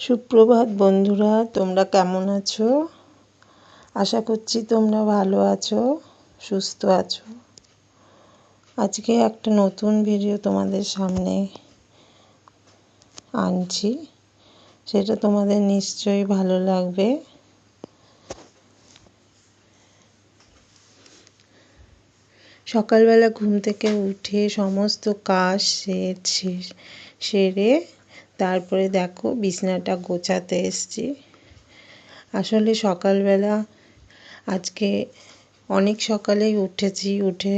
সুপ্রভাত বন্ধুরা, তোমরা কেমন আছো? আশা করছি তোমরা ভালো আছো, সুস্থ আছো। আজকে একটা নতুন ভিডিও তোমাদের সামনে আনছি। সেটা তোমাদের নিশ্চয়ই ভালো লাগবে। সকালবেলা ঘুম থেকে উঠে সমস্ত কাজ সেরে তারপরে দেখো বিছনাটা গোছাতে এসছি। আসলে সকালবেলা আজকে অনেক সকালেই উঠেছি, উঠে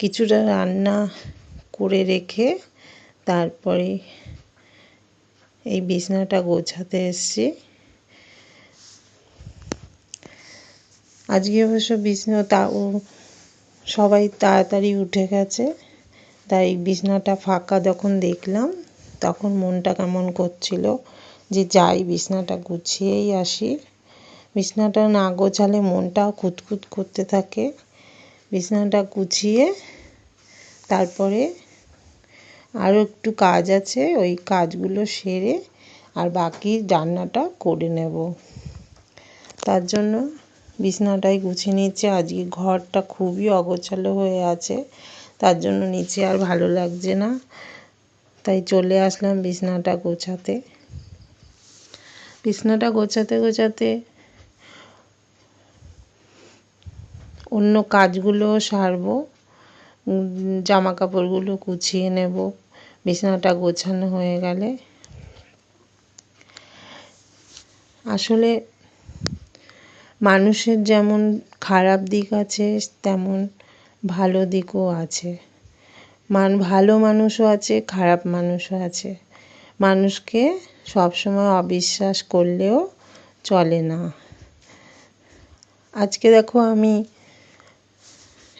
কিছুটা রান্না করে রেখে তারপরে এই বিছনাটা গোছাতে এসছি। আজকে অবশ্য বিছনা তাও সবাই তাড়াতাড়ি উঠে গেছে, তাই বিছনাটা ফাঁকা যখন দেখলাম তখন মনটা কেমন করছিল যে যাই, বিছনাটা গুছিয়েই আসি। বিছনাটা না গোছালে মনটাও খুঁতখুত করতে থাকে। বিছনাটা গুছিয়ে তারপরে আরও একটু কাজ আছে, ওই কাজগুলো সেরে আর বাকি রান্নাটা করে নেব। তার জন্য বিছনাটাই গুছিয়ে নিচ্ছে। আজকে ঘরটা খুবই অগোছালো হয়ে আছে, তার জন্য নিচে আর ভালো লাগছে না। তাই চলে আসলাম বিছনাটা গোছাতে। বিছনাটা গোছাতে গোছাতে অন্য কাজগুলোও সারবো জামা কাপড়গুলো গুছিয়ে নেব। বিছানাটা গোছানো হয়ে গেলে আসলে মানুষের যেমন খারাপ দিক আছে, তেমন ভালো দিকও আছে। মান, ভালো মানুষও আছে, খারাপ মানুষও আছে। মানুষকে সবসময় অবিশ্বাস করলেও চলে না। আজকে দেখো আমি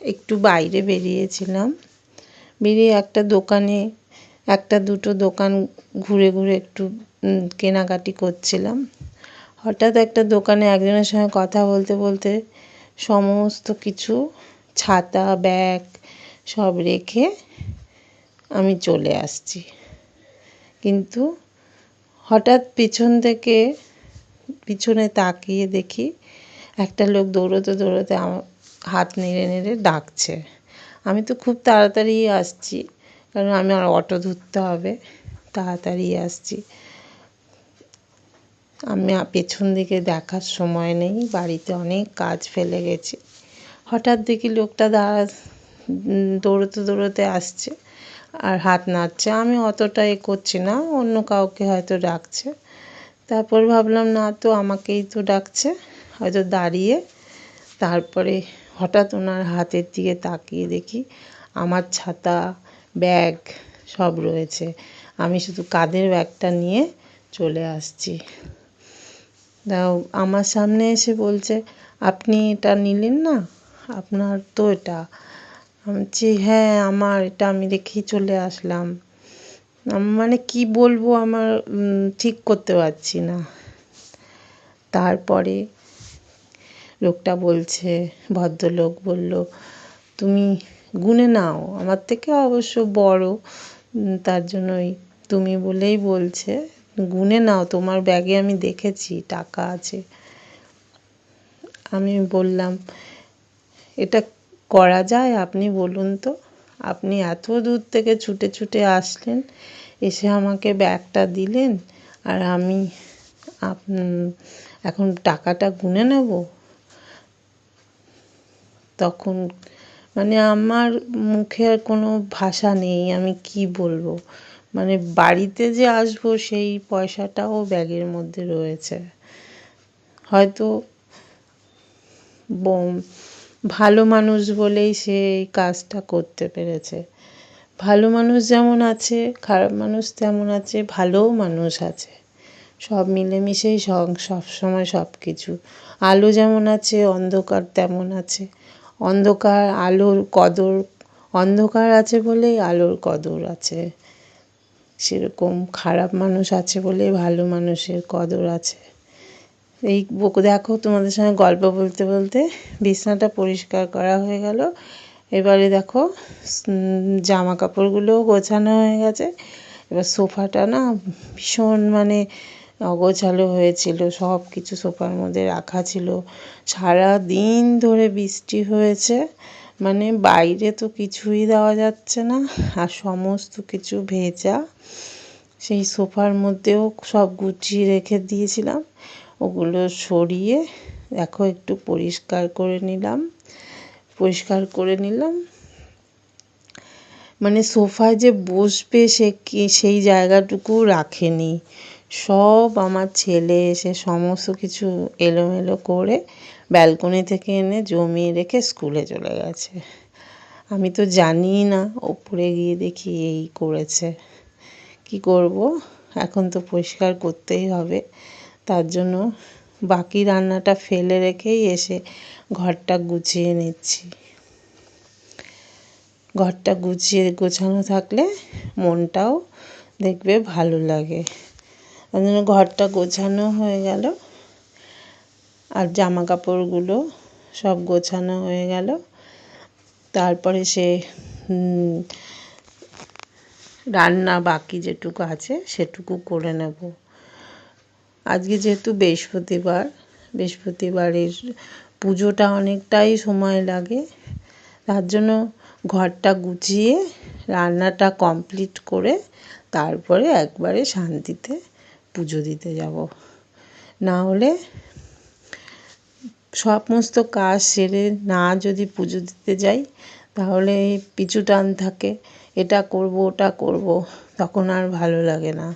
একটু বাইরে বেরিয়েছিলাম। বেরিয়ে একটা দোকানে, একটা দুটো দোকান ঘুরে ঘুরে একটু কেনাকাটি করছিলাম। হঠাৎ একটা দোকানে একজনের সঙ্গে কথা বলতে বলতে সমস্ত কিছু, ছাতা, ব্যাগ সব রেখে আমি চলে আসছি। কিন্তু হঠাৎ পিছন থেকে, পিছনে তাকিয়ে দেখি একটা লোক দৌড়োতে দৌড়োতে হাত নেড়ে নেড়ে ডাকছে। আমি তো খুব তাড়াতাড়ি আসছি, কারণ আমি আর অটো ধরতে হবে। তাড়াতাড়ি আসছি। আমি পেছন দিকে দেখার সময় নেই, বাড়িতে অনেক কাজ ফেলে গেছি। হঠাৎ দেখি লোকটা দাঁড়া দৌড়োতে দৌড়োতে আসছে আর হাত নাড়ছে। আমি অতটা এ করছি না, অন্য কাউকে হয়তো ডাকছে। তারপর ভাবলাম, না তো আমাকেই তো ডাকছে। হয়তো দাঁড়িয়ে তারপরে হঠাৎ ওনার হাতের দিকে তাকিয়ে দেখি আমার ছাতা, ব্যাগ সব রয়েছে। আমি শুধু কাঁধের ব্যাগটা নিয়ে চলে আসছি। দাও আমার সামনে এসে বলছে, আপনি এটা নিলেন না? আপনার তো এটা আমি হ্যাঁ আমার, এটা আমি রেখেই চলে আসলাম। মানে কি বলব, আমার ঠিক করতে পারছি না। তারপরে লোকটা বলছে, ভদ্রলোক বলল, তুমি গুনে নাও, আমার থেকে অবশ্য বড়। তার জন্যই তুমি বলেই বলছে, গুনে নাও, তোমার ব্যাগে আমি দেখেছি, টাকা আছে। আমি বললাম, এটা করা যায়? আপনি বলুন তো। আপনি এত দূর থেকে ছুটে ছুটে আসলেন, এসে আমাকে ব্যাগটা দিলেন, আর আমি আপ, এখন টাকাটা গুনে নেব? তখন মানে আমার মুখে আর কোনো ভাষা নেই, আমি কি বলব? মানে বাড়িতে যে আসব, সেই পয়সাটাও ব্যাগের মধ্যে রয়েছে। হয়তো ভালো মানুষ বলেই সে এই কাজটা করতে পেরেছে। ভালো মানুষ যেমন আছে, খারাপ মানুষ তেমন আছে, ভালোও মানুষ আছে। সব মিলেমিশেই সব সবসময় সব কিছু। আলো যেমন আছে, অন্ধকার তেমন আছে। অন্ধকার, আলোর কদর, অন্ধকার আছে বলেই আলোর কদর আছে। সেরকম খারাপ মানুষ আছে বলে ভালো মানুষের কদর আছে। এই বুক দেখো, তোমাদের সঙ্গে গল্প বলতে বলতে বিছনাটা পরিষ্কার করা হয়ে গেল। এবারে দেখো জামা কাপড়গুলোও গোছানো হয়ে গেছে। এবার সোফাটা না ভীষণ মানে অগোছালো হয়েছিল। সব কিছু সোফার মধ্যে রাখা ছিল। সারা দিন ধরে বৃষ্টি হয়েছে। মানে বাইরে তো কিছুই দেওয়া যাচ্ছে না, আর সমস্ত কিছু ভেজা। সেই সোফার মধ্যেও সব গুছিয়ে রেখে দিয়েছিলাম। ওগুলো সরিয়ে দেখো একটু পরিষ্কার করে নিলাম। পরিষ্কার করে নিলাম। মানে সোফায় যে বসবে সে কি, সেই জায়গাটুকু রাখেনি। সব আমার ছেলে এসে সমস্ত কিছু এলোমেলো করে ব্যালকনি থেকে এনে জমিয়ে রেখে স্কুলে চলে গেছে। আমি তো জানি না, ওপরে গিয়ে দেখি এই করেছে। কি করব? এখন তো পরিষ্কার করতেই হবে। তার জন্য বাকি রান্নাটা ফেলে রেখেই এসে ঘরটা গুছিয়ে নিচ্ছি। ঘরটা গুছিয়ে গোছানো থাকলে মনটাও দেখবে ভালো লাগে। ওই জন্য ঘরটা গোছানো হয়ে গেল আর জামা কাপড়গুলো সব গোছানো হয়ে গেল। তারপরে সে রান্না বাকি যেটুকু আছে সেটুকু করে নেব। আজকে যেহেতু বৃহস্পতিবার, বৃহস্পতিবারের পুজোটা অনেকটাই সময় লাগে, তার জন্য ঘরটা গুছিয়ে, রান্নাটা কমপ্লিট করে তারপরে একবারে শান্তিতে পুজো দিতে যাব। না হলে সমস্ত কাজ সেরে না যদি পুজো দিতে যাই, তাহলে পিছু টান থাকে, এটা করব, ওটা করব, তখন আর ভালো লাগে না।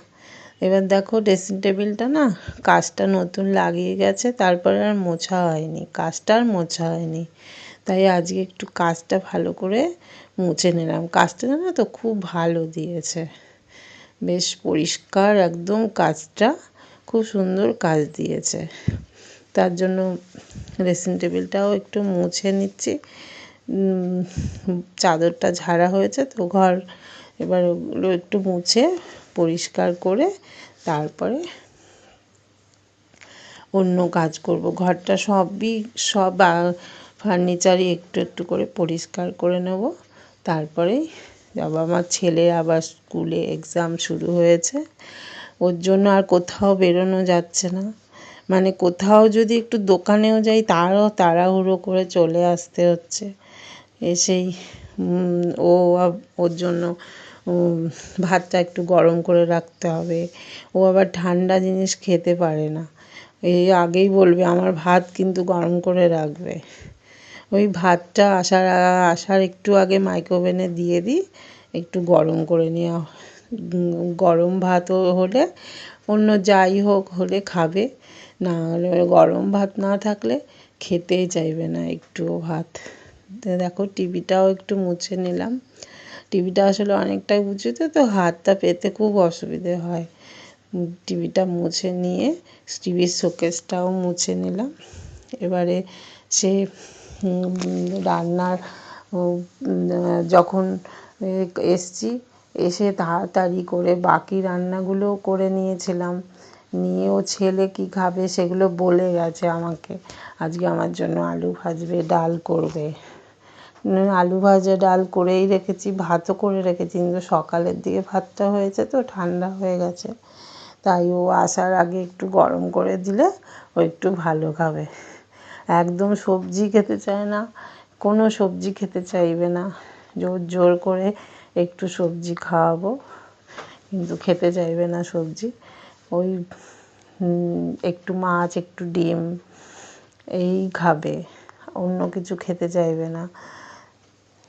এবার দেখো ড্রেসিং টেবিলটা না কাজটা নতুন লাগিয়ে গেছে, তারপরে আর মোছা হয়নি, কাজটা আর মোছা হয়নি। তাই আজকে একটু কাজটা ভালো করে মুছে নিলাম। কাজটা জানো তো খুব ভালো দিয়েছে। বেশ পরিষ্কার একদম কাজটা খুব সুন্দর কাজ দিয়েছে। তার জন্য ড্রেসিং টেবিলটাও একটু মুছে নিচ্ছি। চাদরটা ঝাড়া হয়েছে তো ঘর এবার ওগুলো একটু মুছে পরিষ্কার করে তারপরে অন্য কাজ করব। ঘরটা সবই সব ফার্নিচারই একটু একটু করে পরিষ্কার করে নেব। তারপরেই যাব, আমার ছেলে আবার স্কুলে এক্সাম শুরু হয়েছে। ওর জন্য আর কোথাও বেরোনো যাচ্ছে না। মানে কোথাও যদি একটু দোকানেও যাই, তারও তাড়াহুড়ো করে চলে আসতে হচ্ছে। এসেই ও ওর জন্য ভাতটা একটু গরম করে রাখতে হবে। ও আবার ঠান্ডা জিনিস খেতে পারে না। এই আগেই বলবে, আমার ভাত কিন্তু গরম করে রাখবে। ওই ভাতটা আসার আসার একটু আগে মাইক্রোওভেনে দিয়ে দিই, একটু গরম করে নেওয়া গরম ভাতও হলে, অন্য যাই হোক হলে খাবে। না হলে গরম ভাত না থাকলে খেতেই চাইবে না একটুও ভাত। দেখো টিভিটাও একটু মুছে নিলাম। টিভিটা আসলে অনেকটাই উঁচুতে, তো হাতটা পেতে খুব অসুবিধে হয়। টিভিটা মুছে নিয়ে, টিভির শোকেসটাও মুছে নিলাম। এবারে সে রান্নার যখন এসছি, এসে তাড়াতাড়ি করে বাকি রান্নাগুলোও করে নিয়েছিলাম। নিয়ে ও ছেলে কী খাবে সেগুলো বলে গেছে আমাকে। আজকে আমার জন্য আলু ভাজবে, ডাল করবে। আলু ভাজা ডাল করেই রেখেছি, ভাতও করে রেখেছি, কিন্তু সকালের দিকে ভাতটা হয়েছে তো, ঠান্ডা হয়ে গেছে। তাই ও আসার আগে একটু গরম করে দিলে ও একটু ভালো খাবে। একদম সবজি খেতে চায় না, কোনো সবজি খেতে চাইবে না। জোর জোর করে একটু সবজি খাওয়াবো, কিন্তু খেতে চাইবে না সবজি। ওই একটু মাছ, একটু ডিম, এই খাবে, অন্য কিছু খেতে চাইবে না।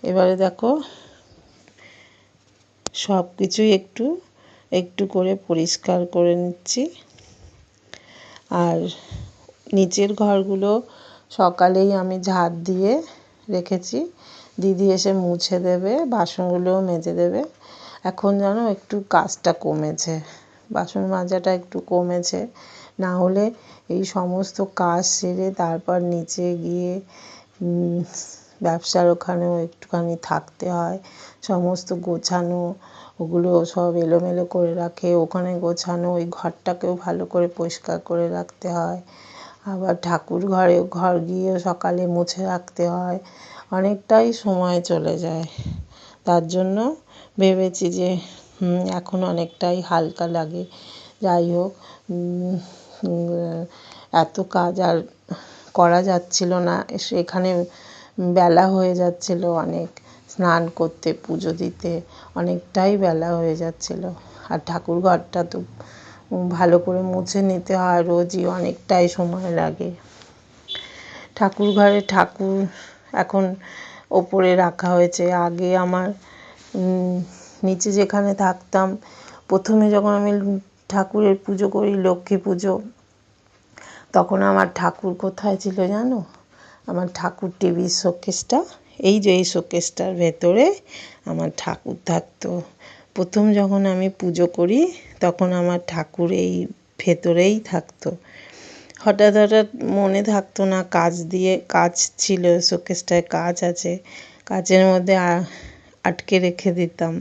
এবারে দেখো, সব কিছুই একটু একটু করে পরিষ্কার করে নিচ্ছি। আর নিচের ঘরগুলো সকালেই আমি ঝাড় দিয়ে রেখেছি। দিদি এসে মুছে দেবে, বাসনগুলোও মেজে দেবে। এখন যেন একটু কাজটা কমেছে, বাসন মাজাটা একটু কমেছে। না হলে এই সমস্ত কাজ সেরে তারপর নিচে গিয়ে ব্যবসার ওখানেও একটুখানি থাকতে হয়। সমস্ত গোছানো, ওগুলো সব এলোমেলো করে রাখে। ওখানে গোছানো, ওই ঘরটাকেও ভালো করে পরিষ্কার করে রাখতে হয়। আবার ঠাকুর ঘরে, ঘর গিয়ে সকালে মুছে রাখতে হয়। অনেকটাই সময় চলে যায়। তার জন্য ভেবেছি যে এখন অনেকটাই হালকা লাগে। যাই হোক এত কাজ আর করা যাচ্ছিল না। সেখানে বেলা হয়ে যাচ্ছিল অনেক। স্নান করতে, পুজো দিতে অনেকটাই বেলা হয়ে যাচ্ছিল। আর ঠাকুর ঘরটা তো ভালো করে মুছে নিতে হয়, রোজই অনেকটাই সময় লাগে। ঠাকুর ঘরে ঠাকুর এখন ওপরে রাখা হয়েছে। আগে আমার নিচে যেখানে থাকতাম, প্রথমে যখন আমি ঠাকুরের পুজো করি, লক্ষ্মী পুজো, তখন আমার ঠাকুর কোথায় ছিল জানো? আমার ঠাকুর টিভির শোকেসটা, এই যে এই শোকেসটার ভেতরে আমার ঠাকুর থাকতো। প্রথম যখন আমি পুজো করি, তখন আমার ঠাকুর এই ভেতরেই থাকতো। হঠাৎ হঠাৎ মনে থাকতো না, কাজ দিয়ে, কাজ ছিল, শোকেসটায় কাজ আছে। কাচের মধ্যে আটকে রেখে দিতাম,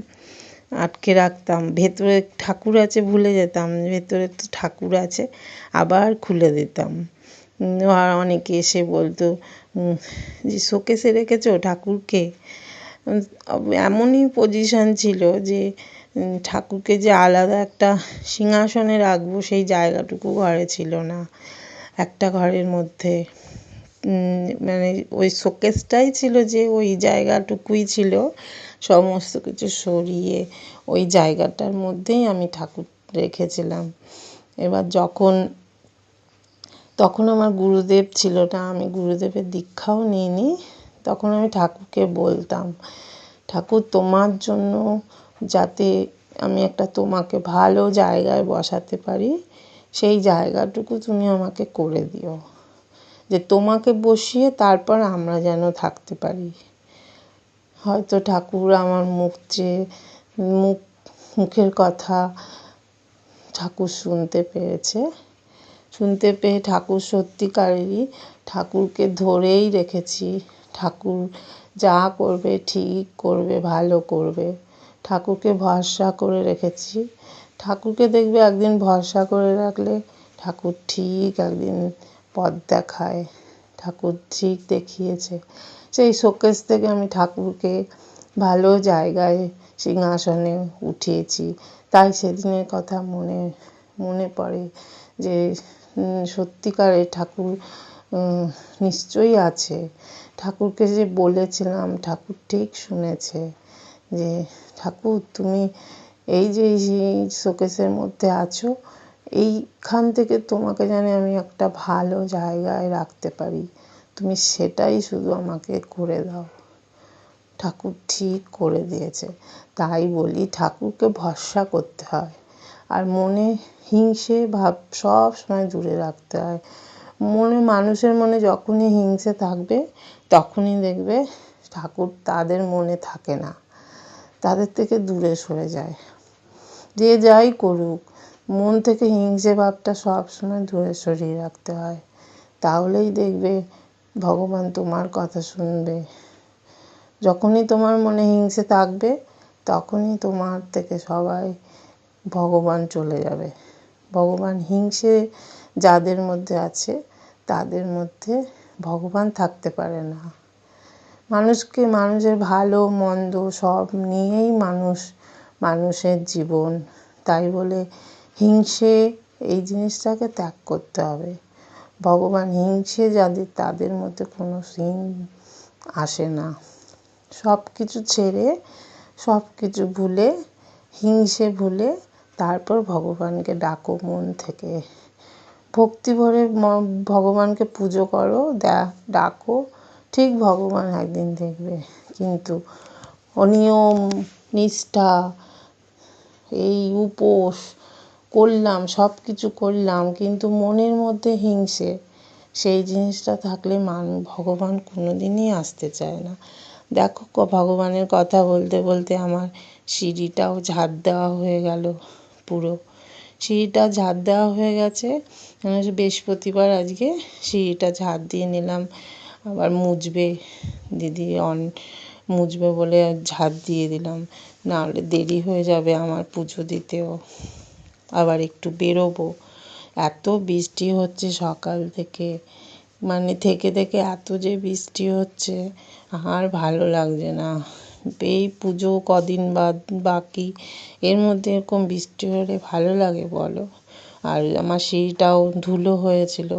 আটকে রাখতাম। ভেতরে ঠাকুর আছে ভুলে যেতাম, ভেতরে তো ঠাকুর আছে, আবার খুলে দিতাম। আর অনেকে এসে বলতো যে শোকেসে রেখেছো ঠাকুরকে? এমনই পজিশান ছিল যে ঠাকুরকে যে আলাদা একটা সিংহাসনে রাখব সেই জায়গাটুকু ঘরে ছিল না। একটা ঘরের মধ্যে মানে ওই শোকেসটাই ছিল যে ওই জায়গাটুকুই ছিল, সমস্ত কিছু সরিয়ে ওই জায়গাটার মধ্যেই আমি ঠাকুর রেখেছিলাম। এবার যখন তখন আমার গুরুদেব ছিল না, আমি গুরুদেবের দীক্ষাও নিইনি। তখন আমি ঠাকুরকে বলতাম, ঠাকুর, তোমার জন্য যাতে আমি একটা তোমাকে ভালো জায়গায় বসাতে পারি, সেই জায়গাটুকু তুমি আমাকে করে দিও। যে তোমাকে বসিয়ে তারপর আমরা যেন থাকতে পারি। হয়তো ঠাকুর আমার মুখ চেয়ে, মুখ, মুখের কথা ঠাকুর শুনতে পেয়েছে। শুনতে পেয়ে ঠাকুর সত্যিকারেরই ঠাকুরকে ধরেই রেখেছি। ঠাকুর যা করবে, ঠিক করবে, ভালো করবে। ঠাকুরকে ভরসা করে রেখেছি। ঠাকুরকে দেখবে একদিন ভরসা করে রাখলে ঠাকুর ঠিক একদিন পথ দেখায়। ঠাকুর ঠিক দেখিয়েছে। সেই শোকেস থেকে আমি ঠাকুরকে ভালো জায়গায় সিংহাসনে উঠিয়েছি। তাই সেদিনের কথা মনে মনে পড়ে যে সত্যিকারের ঠাকুর নিশ্চয়ই আছে। ঠাকুরকে যে বলেছিলাম, ঠাকুর ঠিক শুনেছে যে, ঠাকুর, তুমি এই যে, এই শোকেসের মধ্যে আছো, এইখান থেকে তোমাকে জানি আমি একটা ভালো জায়গায় রাখতে পারি। তুমি সেটাই শুধু আমাকে করে দাও। ঠাকুর ঠিক করে দিয়েছে। তাই বলি, ঠাকুরকে ভরসা করতে হয়। আর মনে হিংসে ভাব সব সময় দূরে রাখতে হয়। মনে, মানুষের মনে যখনই হিংসে থাকবে, তখনই দেখবে ঠাকুর তাদের মনে থাকে না। তাদের থেকে দূরে সরে যায়। যে যাই করুক, মন থেকে হিংসে ভাবটা সব সময় দূরে সরিয়ে রাখতে হয়। তাহলেই দেখবে ভগবান তোমার কথা শুনবে। যখনই তোমার মনে হিংসে থাকবে, তখনই তোমার থেকে সবাই ভগবান চলে যাবে। ভগবান হিংসে যাদের মধ্যে আছে, তাদের মধ্যে ভগবান থাকতে পারে না। মানুষকে মানুষের ভালো, মন্দ সব নিয়েই মানুষ, মানুষের জীবন। তাই বলে হিংসে, এই জিনিসটাকে ত্যাগ করতে হবে। ভগবান হিংসে যাদের, তাদের মধ্যে কোনো সিন আসে না। সব কিছু ছেড়ে সব কিছু ভুলে, হিংসে ভুলে তারপর ভগবানকে ডাকো মন থেকে। ভক্তি ভরে ভগবানকে পুজো করো ডাকো। ঠিক ভগবান একদিন দেখবে। কিন্তু অনিয়ম, নিষ্ঠা, এই উপোস, করলাম সব কিছু করলাম, কিন্তু মনের মধ্যে হিংসে, সেই জিনিসটা থাকলে মান, ভগবান কোনো দিনই আসতে চায় না। দেখো ভগবানের কথা বলতে বলতে আমার সিঁড়িটাও ঝাড় দেওয়া হয়ে গেল। পুরো। সিঁড়িটা ঝাড় দেওয়া হয়ে গেছে। বৃহস্পতিবার আজকে সিঁড়িটা ঝাড় দিয়ে নিলাম। আবার মুছবে, দিদি অন, মুছবে বলে ঝাড় দিয়ে দিলাম। নাহলে দেরি হয়ে যাবে আমার পুজো দিতেও। আবার একটু বেরোবো। এত বৃষ্টি হচ্ছে সকাল থেকে। মানে থেকে থেকে এত যে বৃষ্টি হচ্ছে, আর ভালো লাগছে না। এই পুজো কদিন বাদ বাকি, এর মধ্যে এরকম বৃষ্টি হলে ভালো লাগে বলো। আর আমার সিঁড়িটাও ধুলো হয়েছিল।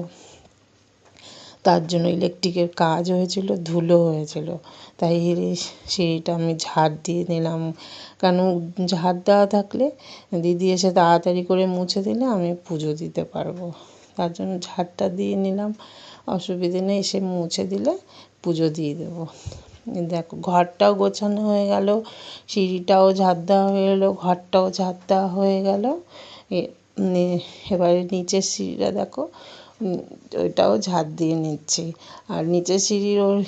তার জন্য ইলেকট্রিকের কাজ হয়েছিল, ধুলো হয়েছিল। তাই সিঁড়িটা আমি ঝাড় দিয়ে নিলাম। কেন ঝাড় দেওয়া থাকলে দিদি এসে তাড়াতাড়ি করে মুছে দিলে আমি পুজো দিতে পারব। তার জন্য ঝাড়টা দিয়ে নিলাম। অসুবিধে নেই এসে মুছে দিলে পুজো দিয়ে দেবো। দেখো, ঘরটাও গোছানো হয়ে গেল, সিঁড়িটাও ঝাড় দেওয়া হয়ে গেলো, ঘরটাও ঝাড় দেওয়া হয়ে গেল। এবারে নিচের সিঁড়িটা দেখো ওইটাও ঝাড় দিয়ে নিচ্ছি। আর নিচের সিঁড়ির ওর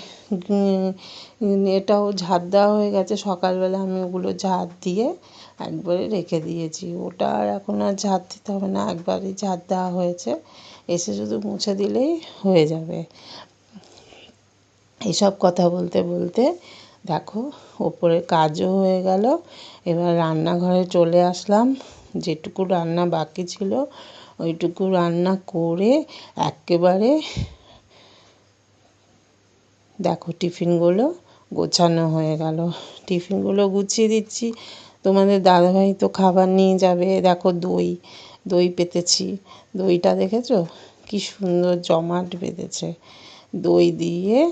এটাও ঝাড় দেওয়া হয়ে গেছে, সকালবেলা আমি ওগুলো ঝাড় দিয়ে একবারে রেখে দিয়েছি। ওটা আর এখন আর ঝাড় দিতে হবে না, একবারই ঝাড় দেওয়া হয়েছে, এসে শুধু মুছে দিলেই হয়ে যাবে। এইসব কথা বলতে বলতে, দেখো, ওপরে কাজও হয়ে গেল। এবার রান্নাঘরে চলে আসলাম। যেটুকু রান্না বাকি ছিল, ওইটুকু রান্না করে একেবারে দেখো, টিফিনগুলো গোছানো হয়ে গেল। টিফিনগুলো গুছিয়ে দিচ্ছি। তোমাদের দাদাভাই তো খাবার নিয়ে যাবে। দেখো, দই দই পেতেছি। দইটা দেখেছ? কি সুন্দর জমাট বেঁধেছে। দই দিয়ে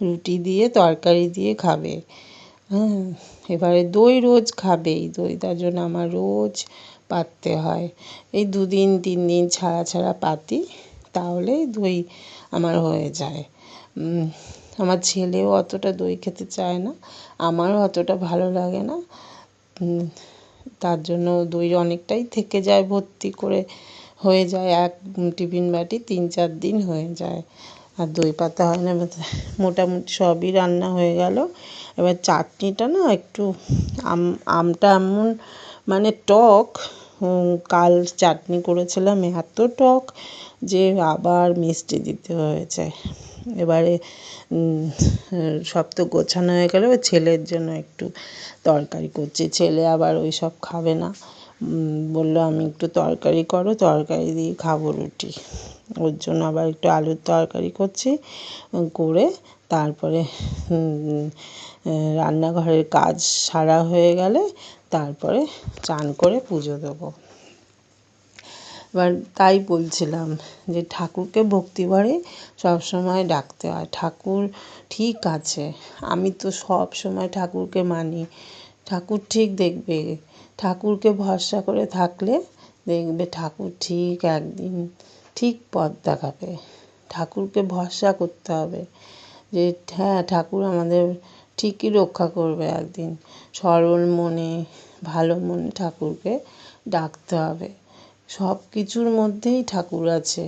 রুটি দিয়ে, তরকারি দিয়ে খাবে। হ্যাঁ এবারে দই রোজ খাবেই দই, তার জন্য আমার রোজ পাততে হয়। এই দুদিন, তিন দিন ছাড়া ছাড়া পাতি তাহলেই দই আমার হয়ে যায়। আমার ছেলেও অতটা দই খেতে চায় না, আমারও অতটা ভালো লাগে না। তার জন্য দই অনেকটাই থেকে যায়, ভর্তি করে হয়ে যায়, এক টিফিন বাটি তিন চার দিন হয়ে যায়। আর দই পাতা হয় না মোটামুটি সবই রান্না হয়ে গেল। এবার চাটনিটা না একটু আম, আমটা এমন মানে টক কাল চাটনি করেছিলাম, এত টক যে আবার মিষ্টি দিতে হয়েছে। এবারে সব তো গোছানো হয়ে গেল ছেলের জন্য একটু তরকারি করছি, ছেলে আবার ওই সব খাবে না। বলল, আমি একটু তরকারি করো, তরকারি দিয়ে খাব রুটি। ওর জন্য আবার একটু আলুর তরকারি করছি করে তারপরে রান্নাঘরের কাজ সারা হয়ে গেলে তারপরে চান করে পুজো দেবো। এবার তাই বলছিলাম যে, ঠাকুরকে ভক্তিভরে সবসময় ডাকতে হয়। ঠাকুর ঠিক আছে, আমি তো সব সময় ঠাকুরকে মানি। ঠাকুর ঠিক দেখবে ঠাকুরকে ভরসা করে থাকলে দেখবে ঠাকুর ঠিক একদিন ঠিক পথ দেখাবে। ঠাকুরকে ভরসা করতে হবে যে হ্যাঁ ঠাকুর আমাদের ঠিকই রক্ষা করবে একদিন। সরল মনে, ভালো মনে ঠাকুরকে ডাকতে হবে। সব কিছুর মধ্যেই ঠাকুর আছে।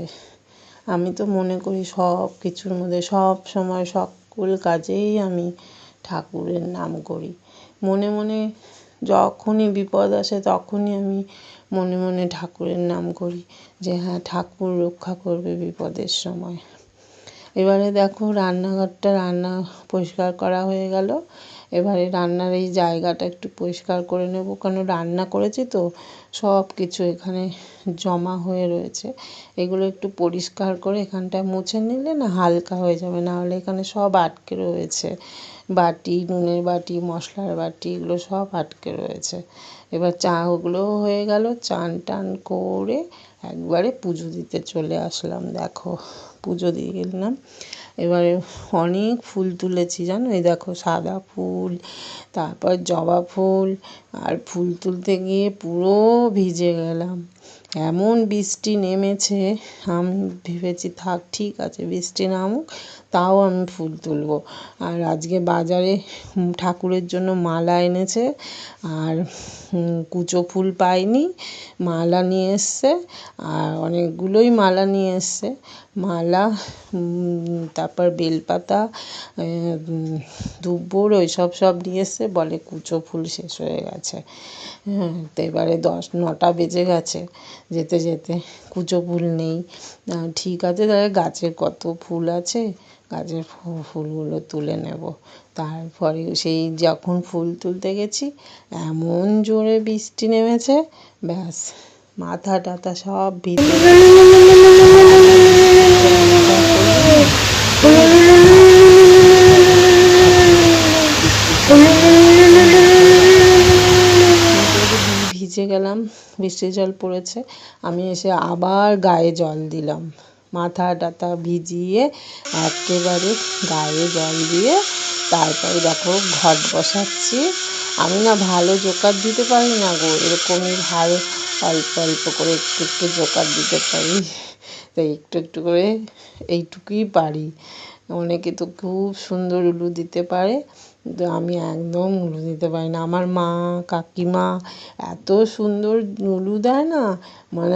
আমি তো মনে করি সব কিছুর মধ্যে, সব সময় সকল কাজেই আমি ঠাকুরের নাম করি। মনে মনে যখনই বিপদ আসে তখনই আমি মনে মনে ঠাকুরের নাম করি যে হ্যাঁ ঠাকুর রক্ষা করবে বিপদের সময়। এবারে দেখো রান্নাঘরটা রান্না পরিষ্কার করা হয়ে গেল। এবারে রান্নার এই জায়গাটা একটু পরিষ্কার করে নেব। কেন রান্না করেছি তো সব কিছু এখানে জমা হয়ে রয়েছে। এগুলো একটু পরিষ্কার করে এখানটায় মুছে নিলে না হালকা হয়ে যাবে। নাহলে এখানে সব আটকে রয়েছে। বাটি, নুনের বাটি, মশলার বাটি, এগুলো সব আটকে রয়েছে। এবার চা ওগুলো হয়ে গেল। চান টান করে একবারে পুজো দিতে চলে আসলাম। দেখো, পুজো দিয়ে গেলাম। এবারে অনেক ফুল তুলেছি, জানো? এই দেখো, সাদা ফুল, তারপর জবা ফুল, আর ফুল তুলতে গিয়ে পুরো ভিজে গেলাম। এমন বৃষ্টি নেমেছে, আমি ভেবেছি, থাক, ঠিক আছে, বৃষ্টি নামুক, তাও আমি ফুল তুলবো। আর আজকে বাজারে ঠাকুরের জন্য মালা এনেছে, আর কুচো ফুল পাইনি, মালা নিয়ে এসছে, আর অনেকগুলোই মালা নিয়ে এসছে। মালা তারপর বেলপাতা দুব্বর, ওইসব সব নিয়ে এসছে। বলে কুচো ফুল শেষ হয়ে গেছে। হ্যাঁ তো এবারে দশ, নটা বেজে গেছে। যেতে যেতে কুচো ফুল নেই। ঠিক আছে, তাহলে গাছের কত ফুল আছে? গাছের ফুলগুলো তুলে নেব। তারপরে সেই যখন ফুল তুলতে গেছি, এমন জোরে বৃষ্টি নেমেছে, ব্যাস, মাথা টাথা সব ভিজে ভিজে গেলাম বৃষ্টির জল পড়েছে, আমি এসে আবার গায়ে জল দিলাম। মাথা টাথা ভিজিয়ে একেবারে গায়ে জল দিয়ে তারপরে দেখো ঘট বসাচ্ছি। আমি না ভালো জোকার দিতে পারি না গো এরকমই ভালো অল্প অল্প করে একটু একটু জোকার দিতে পারি। তো একটু একটু করে এইটুকুই পারি। অনেকে তো খুব সুন্দর উলু দিতে পারে, কিন্তু আমি একদম উলু দিতে পারি না। আমার মা, কাকিমা এত সুন্দর উলু দেয় না মানে